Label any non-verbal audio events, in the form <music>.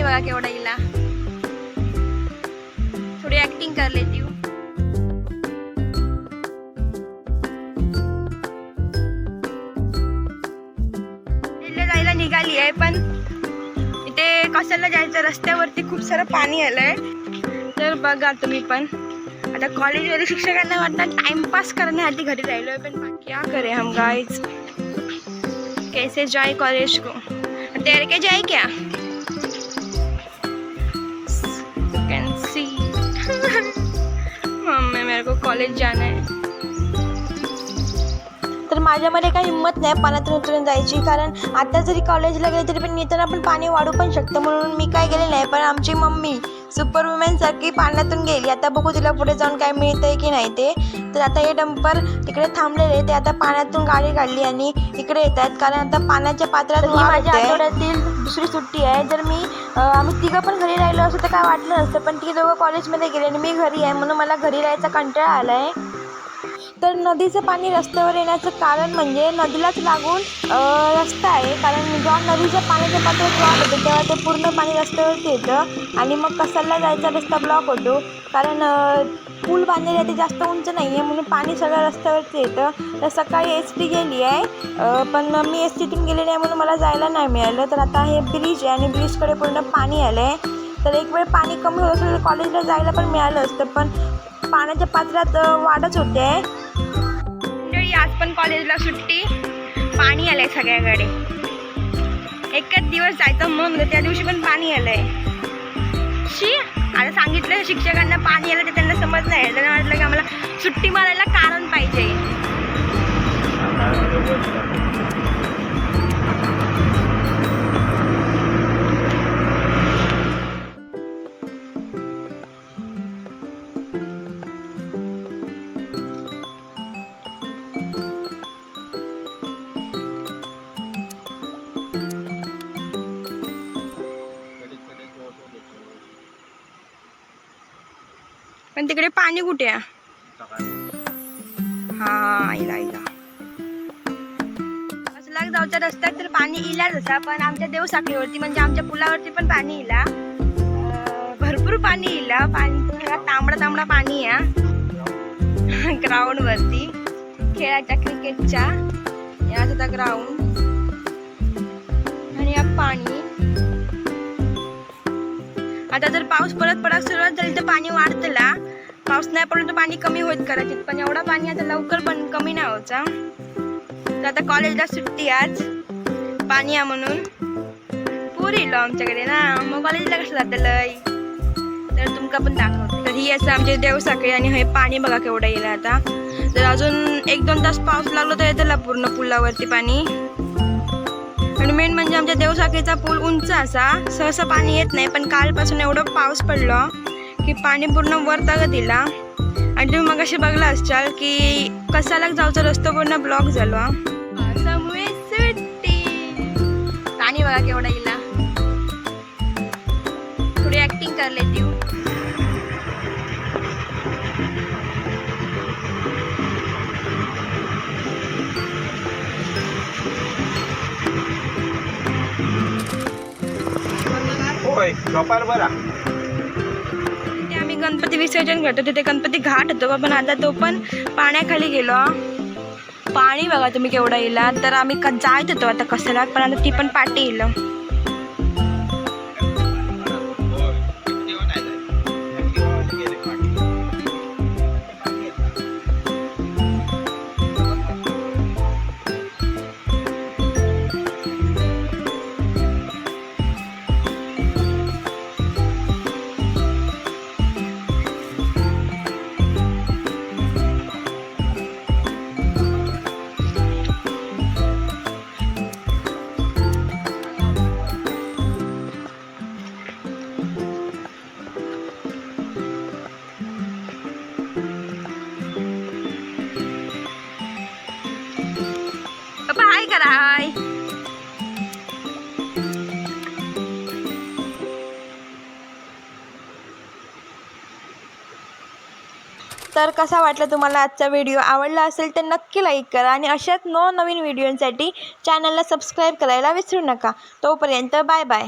बघा केवढा इला. थोडी ऍक्टिंग कर लेती हूँ. जायला निघाली आहे पण इथे कशाला जायचं? रस्त्यावरती खूप सारं पाणी आलंय. तर बघा तुम्ही पण. आता कॉलेजमध्ये शिक्षकांना वाटतं टाइमपास करण्यासाठी घरी राहिलोय पण क्या करे हम गाईज कैसे जाय कॉलेज को? तैर के जाय क्या? सी। <laughs> मम्मी मेरे को कॉलेज जाना है। तर माझ्यामध्ये काही हिंमत नाही पाण्यातून उतरून जायची. कारण आता जरी कॉलेजला गेले तरी पण येताना पण पाणी वाढू पण शकतं. म्हणून मी काय गेले नाही पण आमची मम्मी सुपर वुमेनसारखी पाण्यातून गेली. आता बघू तिला पुढे जाऊन काय मिळतंय की नाही ते. तर आता हे डंपर तिकडे थांबलेले ते आता पाण्यातून गाडी काढली आणि इकडे येत आहेत कारण आता पाण्याच्या पात्रात ही माझ्या आठवड्यातील दुसरी सुट्टी आहे. जर मी आम्ही तिघं पण घरी राहिलो असं तर काय वाटलं नसतं पण ती दोघं कॉलेजमध्ये गेले आणि मी घरी आहे म्हणून मला घरी राहायचा कंटाळा आला आहे तर नदीचं पाणी रस्त्यावर येण्याचं कारण म्हणजे नदीलाच लागून रस्ता आहे. कारण जेव्हा नदीच्या पाण्याचं पात्र ब्लॉक होतं तेव्हा ते पूर्ण पाणी रस्त्यावरती येतं. आणि मग कसाला जायचा रस्ता ब्लॉक होतो? कारण पूल बांधलेले आहे ते जास्त उंच नाही आहे म्हणून पाणी सगळं रस्त्यावरती येतं. तर सकाळी एस टी गेली आहे. पण मी एस टीतून गेलेली आहे म्हणून मला जायला नाही मिळालं. तर आता हे ब्रिज आहे आणि ब्रिजकडे पूर्ण पाणी आलं आहे तर एक वेळ पाणी कमी होत असेल तर कॉलेजला जायला पण मिळालं असतं. पण पाण्याच्या पात्रात वाढच होते. मंडळी आज पण कॉलेजला सुट्टी. पाणी आलंय सगळ्याकडे. एकच दिवस जायचं म्हणून त्या दिवशी पण पाणी आलंय. शी आता सांगितलं शिक्षकांना पाणी आलं ते त्यांना समज नाही. त्यांना वाटलं की आम्हाला सुट्टी मारायला कारण पाहिजे. पण तिकडे पाणी कुठे हा इला इला. असला जाऊच्या रस्त्यात तर पाणी इला जसा पण आमच्या देवसाखळीवरती म्हणजे आमच्या पुलावरती पण पाणी इला. भरपूर पाणी इला पाणी सगळा तांबडा तांबडा पाणी आहे ग्राउंड वरती खेळाच्या क्रिकेटच्या. या होता ग्राउंड. आणि या पाणी. आता जर पाऊस परत पडायला सुरुवात झाली तर पाणी वाढतला. पाऊस नाही पडलं तर पाणी कमी होत करायचे पण एवढा पाणी आता लवकर पण कमी नाही होता तर आता कॉलेजला सुट्टी आज पाणी आहे म्हणून. पूर येलो हो आमच्याकडे ना मग कॉलेजला कसं जातं लय? तर तुमका पण दाखवते. तर ही असं आमचे देवसाखळी आणि हे पाणी बघा केवढं येईल आता. तर अजून एक दोन तास पाऊस लागलो तर येतला पूर्ण पुलावरती पाणी. आणि मेन म्हणजे आमच्या देवसाखीचा पूल उंच असा. सहसा पाणी येत नाही पण कालपासून एवढं पाऊस पडलं की पाणी पूर्ण वर तग दिला. आणि तुम्ही मग असे बघला असचाल की कसाला जाऊचा रस्तो पूर्ण ब्लॉक झाला. होय बरा. तिथे आम्ही गणपती विसर्जन करतो. तिथे गणपती घाट होतो पण आता तो पण पाण्याखाली गेलो. पाणी बघा तुम्ही केवढं येला तर आम्ही क- जायत होतो आता कसला पण आता ती पण पाठी येईल तर कसा वाटला तुम्हाला आजचा व्हिडिओ आवडला असेल तर नक्की लाईक करा आणि अशाच नवनवीन व्हिडिओंसाठी चॅनलला सबस्क्राईब करायला विसरू नका. तोपर्यंत बाय बाय